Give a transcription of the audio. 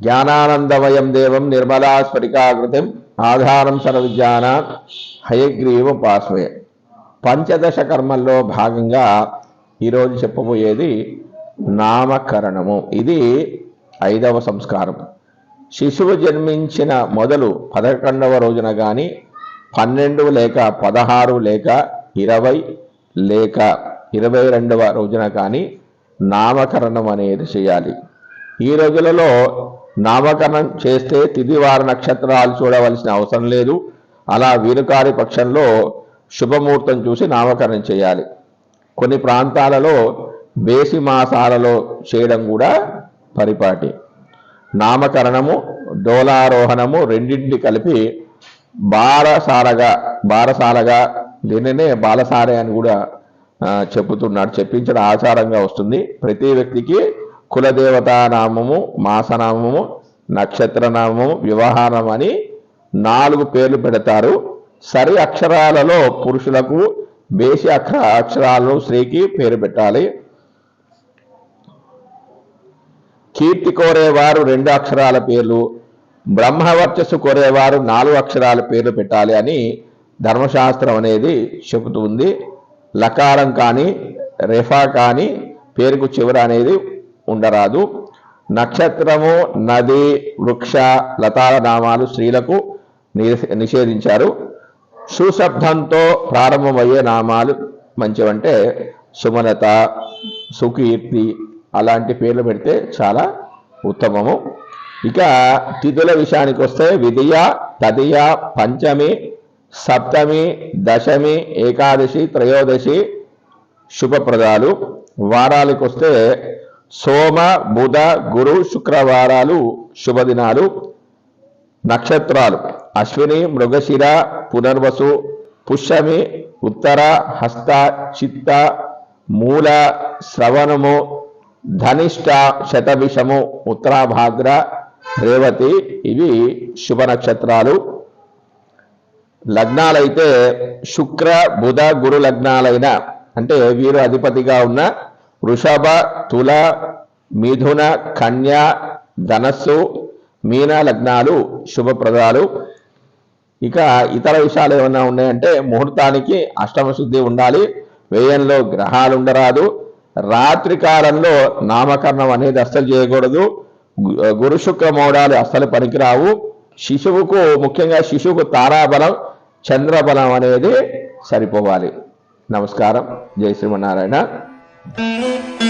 జ్ఞానానందమయం దేవం నిర్మలా స్ఫటికాకృతిం ఆధారం సర్వజ్ఞాన పాశ్వయ పంచదశ కర్మల్లో భాగంగా ఈరోజు చెప్పబోయేది నామకరణము. ఇది ఐదవ సంస్కారం. శిశువు జన్మించిన మొదలు పదకొండవ రోజున కానీ పన్నెండు లేక పదహారు లేక ఇరవై లేక ఇరవై రెండవ రోజున కానీ నామకరణం అనేది చేయాలి. ఈ రోజులలో నామకరణం చేస్తే తిదివార నక్షత్రాలు చూడవలసిన అవసరం లేదు. అలా వీరుకారి పక్షంలో శుభముహూర్తం చూసి నామకరణం చేయాలి. కొన్ని ప్రాంతాలలో బేసి మాసాలలో చేయడం కూడా పరిపాటి. నామకరణము డోలారోహణము రెండింటిని కలిపి బారసారగా బారసాలగా దీనినే బాలసారే అని కూడా చెబుతున్నాడు. చెప్పించడం ఆచారంగా వస్తుంది. ప్రతి వ్యక్తికి కులదేవతా నామము మాసనామము నక్షత్ర నామము వివాహనం అని నాలుగు పేర్లు పెడతారు. సరి అక్షరాలలో పురుషులకు బేసి అక్ష అక్షరాలను స్త్రీకి పేరు పెట్టాలి. కీర్తి కోరేవారు రెండు అక్షరాల పేర్లు బ్రహ్మవర్చస్సు కోరేవారు నాలుగు అక్షరాల పేర్లు పెట్టాలి అని ధర్మశాస్త్రం అనేది చెబుతుంది. లకారం కానీ రెఫా కానీ పేరుకు చివర అనేది ఉండరాదు. నక్షత్రము నది వృక్ష లతాల నామాలు స్త్రీలకు నిషేధించారు. సుశబ్దంతో ప్రారంభమయ్యే నామాలు మంచివంటే సుమలత సుకీర్తి అలాంటి పేర్లు పెడితే చాలా ఉత్తమము. ఇక తిథుల విషయానికి వస్తే విధియ తదియ పంచమి సప్తమి దశమి ఏకాదశి త్రయోదశి శుభప్రదాలు. వారాలకు వస్తే సోమ బుధ గురు శుక్రవారాలు శుభదినాలు నక్షత్రాలు. అశ్విని మృగశిర పునర్వసు పుష్యమి ఉత్తర హస్త చిత్త మూల శ్రవణము ధనిష్ట శతభిషము ఉత్తరాభాద్ర రేవతి. ఇవి శుభ నక్షత్రాలు. లగ్నాలైతే శుక్ర బుధ గురు లగ్నాలైన అంటే వీరు అధిపతిగా ఉన్న వృషభ తుల మిథున కన్య ధనస్సు మీన లగ్నాలు శుభప్రదాలు. ఇక ఇతర విషయాలు ఏమైనా ఉన్నాయంటే ముహూర్తానికి అష్టమ శుద్ధి ఉండాలి. వ్యయంలో గ్రహాలు ఉండరాదు రాత్రి కాలంలో నామకరణం అనేది అస్సలు చేయకూడదు. గురు శుక్రమోడాలు అస్సలు పనికిరావు. శిశువుకు ముఖ్యంగా శిశువుకు తారాబలం చంద్రబలం అనేది సరిపోవాలి. నమస్కారం. జై శ్రీమన్నారాయణ. Música